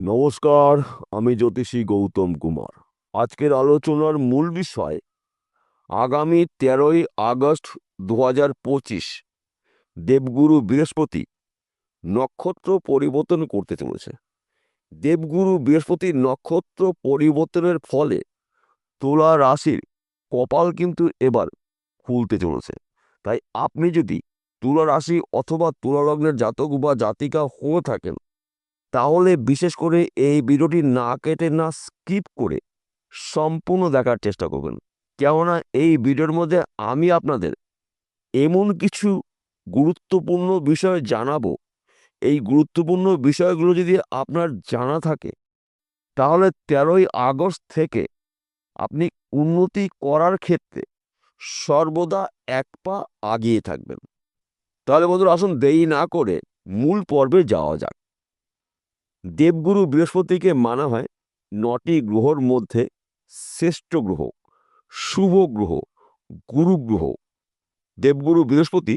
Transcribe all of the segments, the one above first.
নমস্কার, আমি জ্যোতিষী গৌতম কুমার। আজকের আলোচনার মূল বিষয়, আগামী তেরোই আগস্ট দু পঁচিশ, দেবগুরু বৃহস্পতি নক্ষত্র পরিবর্তন করতে চলেছে। দেবগুরু বৃহস্পতির নক্ষত্র পরিবর্তনের ফলে তুলা রাশির কপাল কিন্তু এবার খুলতে চলেছে। তাই আপনি যদি তুলা রাশি অথবা তুলা লগ্নের জাতক বা জাতিকা হয়ে থাকেন তাহলে বিশেষ করে এই ভিডিওটি না কেটে না স্কিপ করে সম্পূর্ণ দেখার চেষ্টা করবেন। কেননা এই ভিডিওর মধ্যে আমি আপনাদের এমন কিছু গুরুত্বপূর্ণ বিষয় জানাব। এই গুরুত্বপূর্ণ বিষয়গুলো যদি আপনার জানা থাকে, তাহলে তেরোই আগস্ট থেকে আপনি উন্নতি করার ক্ষেত্রে সর্বদা এক পা আগিয়ে থাকবেন। তাহলে বন্ধুরা, আসুন দেরি না করে মূল পর্বে যাওয়া যাক। দেবগুরু বৃহস্পতিকে মানা হয় নটি গ্রহর মধ্যে শ্রেষ্ঠ গ্রহ, শুভ গ্রহ, গুরু গ্রহ। দেবগুরু বৃহস্পতি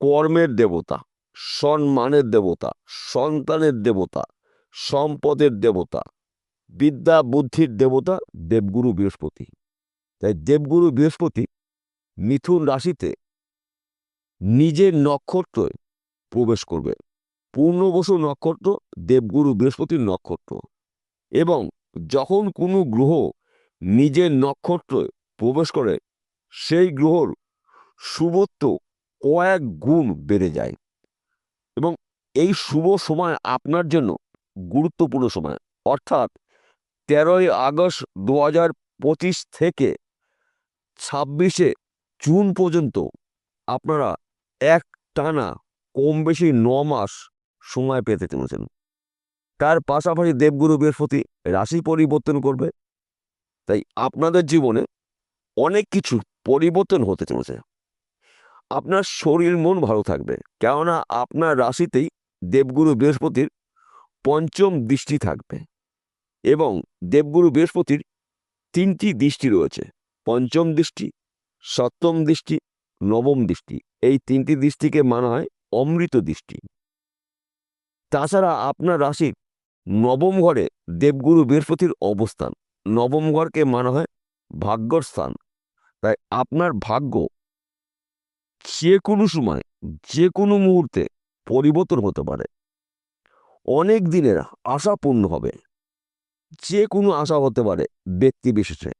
কর্মের দেবতা, সম্মানের দেবতা, সন্তানের দেবতা, সম্পদের দেবতা, বিদ্যা বুদ্ধির দেবতা দেবগুরু বৃহস্পতি। তাই দেবগুরু বৃহস্পতি মিথুন রাশিতে নিজের নক্ষত্রে প্রবেশ করবে। পূর্ণবসু নক্ষত্র, দেবগুরু বৃহস্পতির নক্ষত্র। এবং যখন কোনো গ্রহ নিজের নক্ষত্রে প্রবেশ করে, সেই গ্রহর শুভত্ব কয়েক গুণ বেড়ে যায়। এবং এই শুভ সময় আপনার জন্য গুরুত্বপূর্ণ সময়। অর্থাৎ তেরোই আগস্ট দু পঁচিশ থেকে ছাব্বিশে জুন পর্যন্ত আপনারা এক টানা কম বেশি ন মাস সময় পেতে চলেছেন। তার পাশাপাশি দেবগুরু বৃহস্পতি রাশি পরিবর্তন করবে। তাই আপনাদের জীবনে অনেক কিছু পরিবর্তন হতে চলেছে। আপনার শরীর মন ভালো থাকবে, কেননা আপনার রাশিতেই দেবগুরু বৃহস্পতির পঞ্চম দৃষ্টি থাকবে এবং দেবগুরু বৃহস্পতির তিনটি দৃষ্টি রয়েছে। পঞ্চম দৃষ্টি, সপ্তম দৃষ্টি, নবম দৃষ্টি। এই তিনটি দৃষ্টিকে মানা হয় অমৃত দৃষ্টি। তাছাড়া আপনার রাশির নবম ঘরে দেবগুরু বৃহস্পতির অবস্থান। নবম ঘরকে মানা হয় ভাগ্যর স্থান। তাই আপনার ভাগ্য যে কোনো সময়, যে কোনো মুহূর্তে পরিবর্তন হতে পারে। অনেক দিনের আশা পূর্ণ হবে। যে কোনো আশা হতে পারে ব্যক্তি বিশেষে।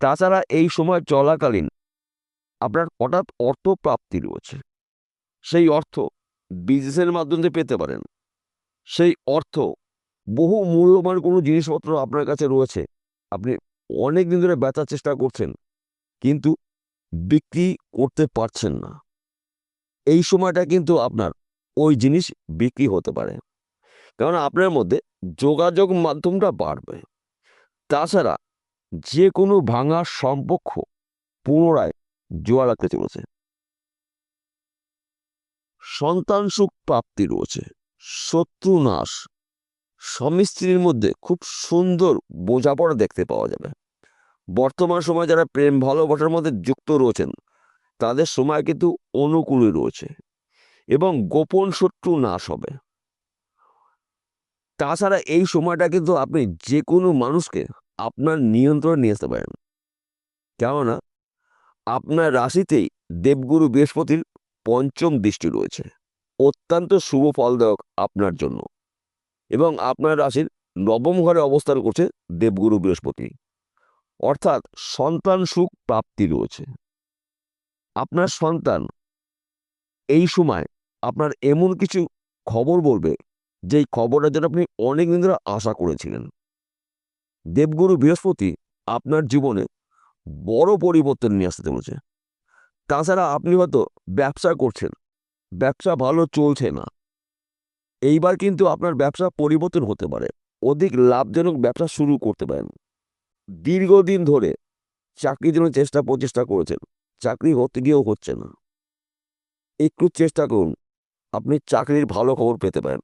তাছাড়া এই সময় চলাকালীন আপনার হঠাৎ অর্থ প্রাপ্তি রয়েছে। সেই অর্থ বিজনেসের মাধ্যমে পেতে পারেন। সেই অর্থ, বহু মূল্যবান কোনো জিনিসপত্র আপনার কাছে রয়েছে। আপনি অনেক দিন ধরে বেচার চেষ্টা করছেন, কিন্তু বিক্রি করতে পারছেন না। এই সময়টা কিন্তু আপনার ওই জিনিস বিক্রি হতে পারে। কারণ আপনার মধ্যে যোগাযোগ মাধ্যমটা বাড়বে। তাছাড়া যে কোনো ভাঙা সম্পর্ক পুনরায় জোয়া লাগতে চলেছে। সন্তান সুখ প্রাপ্তি রয়েছে। শত্রু নাশ স্বামী স্ত্রীর মধ্যে খুব সুন্দর বোঝাপড়া দেখতে পাওয়া যাবে। বর্তমান সময়ে যারা প্রেম ভালোবাসার মধ্যে যুক্ত রয়েছেন, তাদের সময় কিন্তু অনুকূলে রয়েছে এবং গোপন শত্রু নাশ হবে। তাছাড়া এই সময়টা কিন্তু আপনি যে কোনো মানুষকে আপনার নিয়ন্ত্রণে নিয়ে আসতে পারেন। কেননা, আপনার রাশিতেই দেবগুরু বৃহস্পতির পঞ্চম দৃষ্টি রয়েছে। অত্যন্ত শুভ ফলদায়ক আপনার জন্য। এবং আপনার রাশির নবম ঘরে অবস্থান করছে দেবগুরু বৃহস্পতি। অর্থাৎ সন্তান সুখ প্রাপ্তি রয়েছে। আপনার সন্তান এই সময় আপনার এমন কিছু খবর বলবে, যেই খবরের জন্য আপনি অনেক দিন ধরে আশা করেছিলেন। দেবগুরু বৃহস্পতি আপনার জীবনে বড় পরিবর্তন নিয়ে আসতে চলেছে। তাছাড়া আপনি হয়তো ব্যবসা করছেন ব্যবসা ভালো চলছে না। এইবার কিন্তু আপনার ব্যবসা পরিবর্তন হতে পারে। অধিক লাভজনক ব্যবসা শুরু করতে পারেন। দীর্ঘদিন ধরে চাকরির জন্য চেষ্টা প্রচেষ্টা করেছেন। চাকরি হতে গিয়েও হচ্ছে না। একটু চেষ্টা করুন। আপনি চাকরির ভালো খবর পেতে পারেন।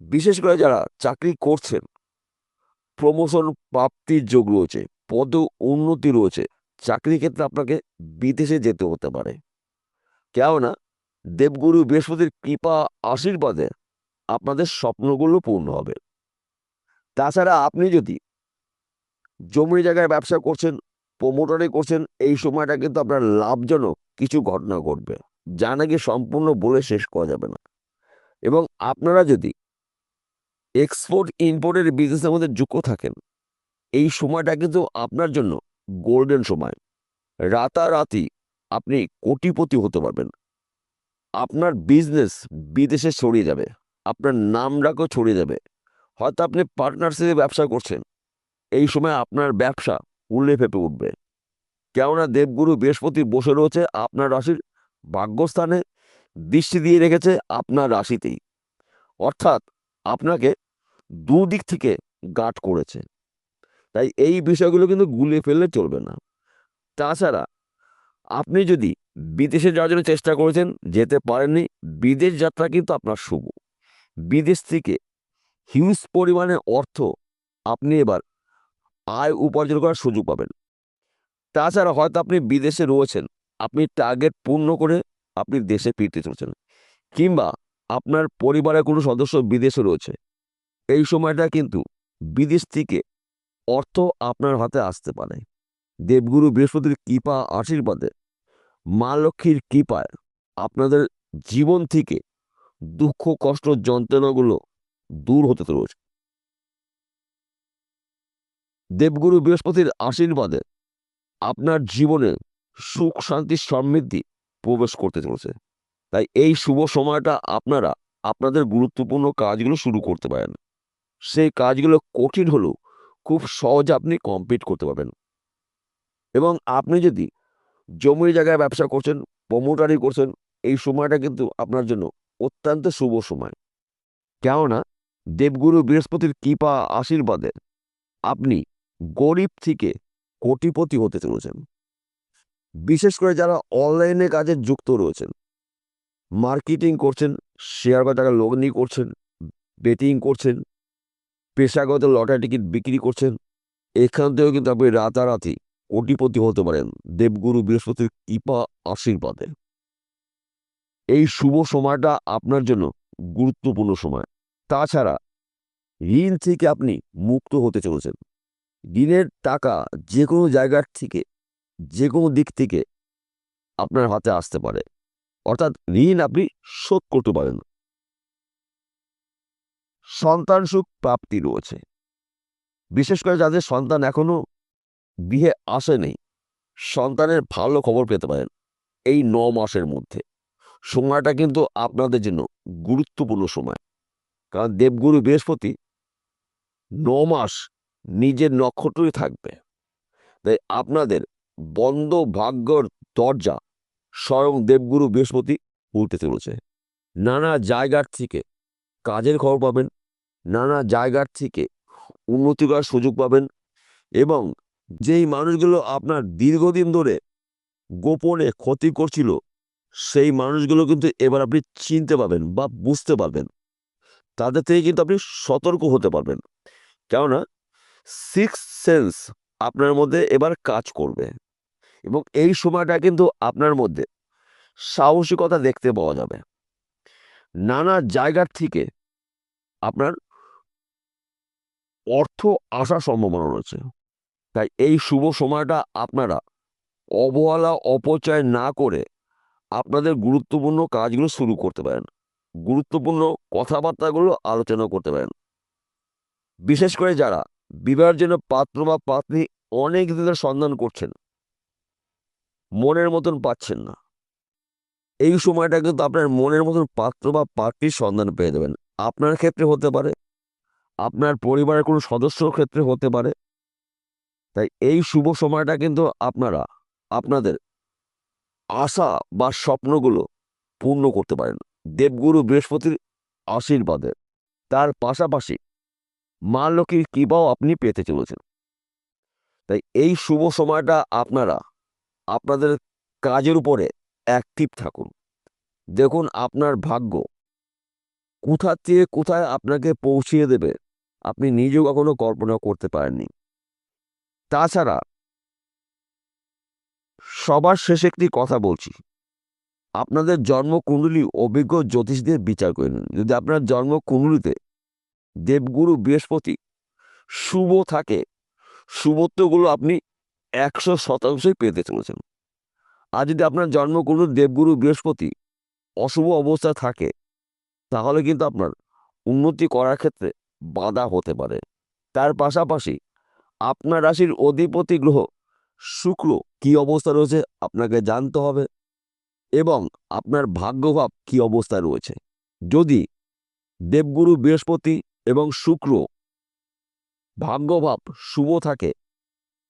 বিশেষ করে যারা চাকরি করছেন প্রমোশন প্রাপ্তির যোগ রয়েছে, পদ উন্নতি রয়েছে চাকরি ক্ষেত্রে আপনাকে বিদেশে যেতে হতে পারে। কেননা দেবগুরু বৃহস্পতির কৃপা আশীর্বাদে আপনাদের স্বপ্নগুলো পূর্ণ হবে। তাছাড়া আপনি যদি জমির জায়গায় ব্যবসা করছেন প্রমোটারি করছেন, এই সময়টা কিন্তু আপনার লাভজনক কিছু ঘটনা ঘটবে, যা নাকি সম্পূর্ণ বলে শেষ করা যাবে না। এবং আপনারা যদি এক্সপোর্ট ইম্পোর্টের বিজনেসের মধ্যে যুক্ত থাকেন, এই সময়টা কিন্তু আপনার জন্য গোল্ডেন সময়। রাতারাতি আপনি কোটিপতি হতে পারবেন। আপনার বিজনেস বিদেশে ছড়িয়ে যাবে। আপনার নাম ডাকও ছড়িয়ে যাবে। হয়তো আপনি পার্টনারশিপে ব্যবসা করছেন। এই সময় আপনার ব্যবসা উল্লে ফেপে উঠবে। কেননা দেবগুরু বৃহস্পতি বসে রয়েছে আপনার রাশির ভাগ্যস্থানে, দৃষ্টি দিয়ে রেখেছে আপনার রাশিতেই। অর্থাৎ আপনাকে দুদিক থেকে গার্ড করেছে। তাই এই বিষয়গুলো কিন্তু গুলিয়ে ফেললে চলবে না। তাছাড়া আপনি যদি বিদেশে যাওয়ার জন্য চেষ্টা করেছেন, যেতে পারেননি, বিদেশ যাত্রা কিন্তু আপনার শুভ। বিদেশ থেকে হিউজ পরিমাণে অর্থ আপনি এবার আয় উপার্জন করার সুযোগ পাবেন। তাছাড়া হয়তো আপনি বিদেশে রয়েছেন, আপনি টার্গেট পূর্ণ করে আপনি দেশে ফিরতে চলছেন, কিংবা আপনার পরিবারের কোনো সদস্য বিদেশে রয়েছে। এই সময়টা কিন্তু বিদেশ থেকে অর্থ আপনার হাতে আসতে পারে। দেবগুরু বৃহস্পতির কৃপা আশীর্বাদে মা লক্ষ্মীর কৃপায় আপনাদের জীবন থেকে দুঃখ, কষ্ট, যন্ত্রণাগুলো দূর হতে রয়েছে দেবগুরু বৃহস্পতির আশীর্বাদে আপনার জীবনে সুখ, শান্তি, সমৃদ্ধি প্রবেশ করতে চলেছে। তাই এই শুভ সময়টা আপনারা আপনাদের গুরুত্বপূর্ণ কাজগুলো শুরু করতে পারেন। সেই কাজগুলো কঠিন হলেও খুব সহজে আপনি কমপ্লিট করতে পারবেন। এবং আপনি যদি জমির জায়গায় ব্যবসা করছেন, প্রমোটারি করছেন, এই সময়টা কিন্তু আপনার জন্য অত্যন্ত শুভ সময়। কেননা, দেবগুরু বৃহস্পতির কৃপা আশীর্বাদে আপনি গরিব থেকে কোটিপতি হতে চলেছেন। বিশেষ করে যারা অনলাইনে কাজে যুক্ত রয়েছেন। মার্কেটিং করছেন, শেয়ার বাজারে লগ্নি করছেন, বেটিং করছেন, পেশাগত লটারি টিকিট বিক্রি করছেন, এখান থেকেও কিন্তু আপনি রাতারাতি কোটিপতি হতে পারেন দেবগুরু বৃহস্পতির কৃপা আশীর্বাদে। এই শুভ সময়টা আপনার জন্য গুরুত্বপূর্ণ সময়। তাছাড়া ঋণ থেকে আপনি মুক্ত হতে চলেছেন। ঋণের টাকা যে কোনো জায়গার থেকে যে কোনো দিক থেকে আপনার হাতে আসতে পারে। অর্থাৎ ঋণ আপনি শোধ করতে পারেন। সন্তান সুখ প্রাপ্তি রয়েছে। বিশেষ করে যাদের সন্তান এখনও বিয়ে আসেনি সন্তানের ভালো খবর পেতে পারেন এই ন মাসের মধ্যে। সময়টা কিন্তু আপনাদের জন্য গুরুত্বপূর্ণ সময়। কারণ দেবগুরু বৃহস্পতি ন মাস নিজের নক্ষত্রই থাকবে। তাই আপনাদের বন্ধ ভাগ্যর দরজা স্বয়ং দেবগুরু বৃহস্পতি খুলতে চলেছে। নানা জায়গার থেকে কাজের খবর পাবেন, নানা জায়গার থেকে উন্নতি করার সুযোগ পাবেন এবং যেই মানুষগুলো আপনার দীর্ঘদিন ধরে গোপনে ক্ষতি করছিল, সেই মানুষগুলো কিন্তু এবার আপনি চিনতে পারবেন বা বুঝতে পারবেন। তাদের থেকে কিন্তু আপনি সতর্ক হতে পারবেন। কেননা সিক্স সেন্স আপনার মধ্যে এবার কাজ করবে এবং এই সময়টা কিন্তু আপনার মধ্যে সাহসিকতা দেখতে পাওয়া যাবে। নানা জায়গার থেকে আপনার অর্থ আসার সম্ভাবনা রয়েছে। তাই এই শুভ সময়টা আপনারা অবহেলা, অপচয় না করে আপনাদের গুরুত্বপূর্ণ কাজগুলো শুরু করতে পারেন। গুরুত্বপূর্ণ কথাবার্তাগুলো আলোচনা করতে পারেন। বিশেষ করে যারা বিবাহের জন্য পাত্র বা পাত্রী অনেক দিনের সন্ধান করছেন, মনের মতন পাচ্ছেন না, এই সময়টা কিন্তু আপনার মনের মতন পাত্র বা পাত্রীর সন্ধান পেয়ে দেবেন আপনার ক্ষেত্রে হতে পারে, আপনার পরিবারের কোনো সদস্যর ক্ষেত্রে হতে পারে তাই এই শুভ সময়টা কিন্তু আপনারা, আপনাদের আশা বা স্বপ্নগুলো পূর্ণ করতে পারেন। দেবগুরু বৃহস্পতির আশীর্বাদে। তার পাশাপাশি মা লক্ষ্মীর কৃপাও আপনি পেতে চলেছেন। তাই এই শুভ সময়টা আপনারা, আপনাদের কাজের উপরে অ্যাক্টিভ থাকুন। দেখুন আপনার ভাগ্য কোথা থেকে কোথায় আপনাকে পৌঁছিয়ে দেবে, আপনি নিজেও কখনো কল্পনা করতে পারেননি। তাছাড়া, সবার শেষে একটি কথা বলছি। আপনাদের জন্মকুণ্ডলী অভিজ্ঞ জ্যোতিষদের বিচার করে নিন। যদি আপনার জন্মকুণ্ডলিতে দেবগুরু বৃহস্পতি শুভ থাকে, শুভত্বগুলো আপনি একশো শতাংশই পেতে চলেছেন। আর যদি আপনার জন্মগুরু দেবগুরু বৃহস্পতি অশুভ অবস্থা থাকে, তাহলে কিন্তু আপনার উন্নতি করার ক্ষেত্রে বাধা হতে পারে। তার পাশাপাশি আপনার রাশির অধিপতি গ্রহ শুক্র কি অবস্থা রয়েছে আপনাকে জানতে হবে এবং আপনার ভাগ্যভাব কি অবস্থায় রয়েছে। যদি দেবগুরু বৃহস্পতি এবং শুক্র ভাগ্যভাব শুভ থাকে,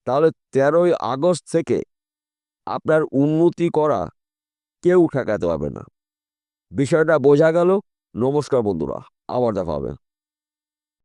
তাহলে তেরোই আগস্ট থেকে আপনার উন্নতি করা কেউ ঠেকাতে পারবে না। বিষয়টা বোঝা গেল। নমস্কার বন্ধুরা, আবার দেখা হবে।